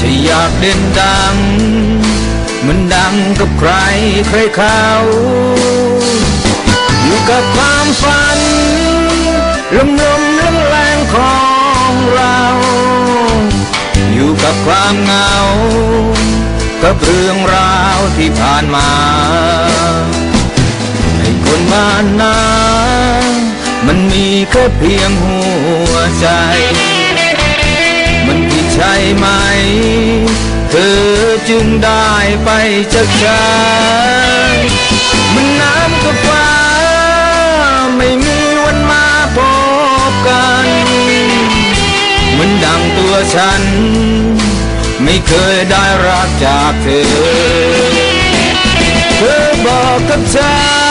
จะอยากเด่นดังมันดังกับใครใครเขาอยู่กับความฝันลมลมแรงแรงของเรา อยู่กับความเหงา กับเรื่องราวที่ผ่านมาให้คนบ้านนามันมีแค่เพียงหัวใจ ใช่ไหม เธอจึงได้ไปจากฉันมันน้ำกับฟ้า ไม่มีวันมาพบกันมือนดังตัวฉัน ไม่เคยได้รักจากเธอ เธอบอกกับฉัน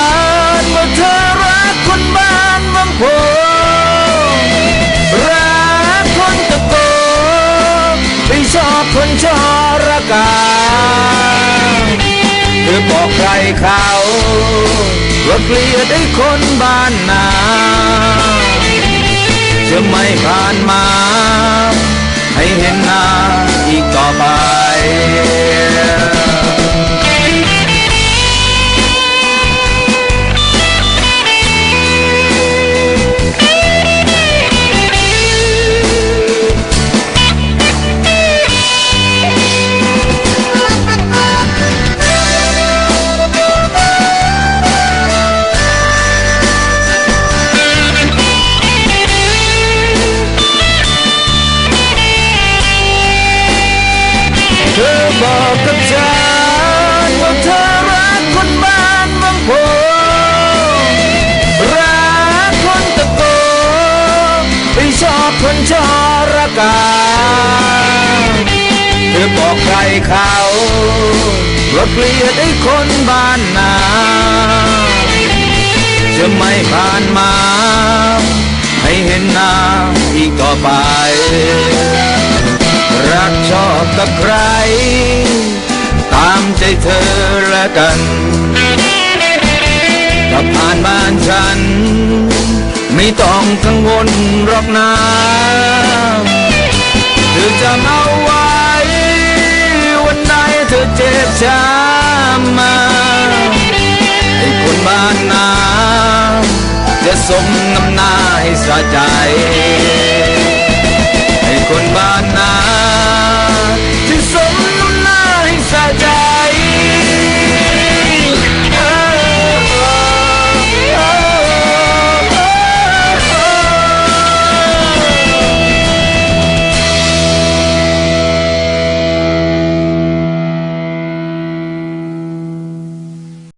ชอบคนชอระกาเธอบอกใครเขาว่าเกลียดไอ้คนบ้านนาจะไม่ผ่านมา เธอบอกกับฉันว่าเธอรักคนบ้านบางโพรักคนตะโกไม่ชอบคนชอระกาเธอบอกใครเขาว่าเกลียดไอ้คนบ้านนาจะไม่ผ่านมา ให้เห็นหน้าอีกต่อไป อบกับใคร ตามใจเธอละกันถ้าผ่านบ้านฉัน ไม่ต้องกังวลหรอกนะเธอจำเอาไว้ วันใดเธอเจ็บช้ำมาให้คนบ้านนาจะสมน้ำหน้าให้สะใจ ให้คนบ้าน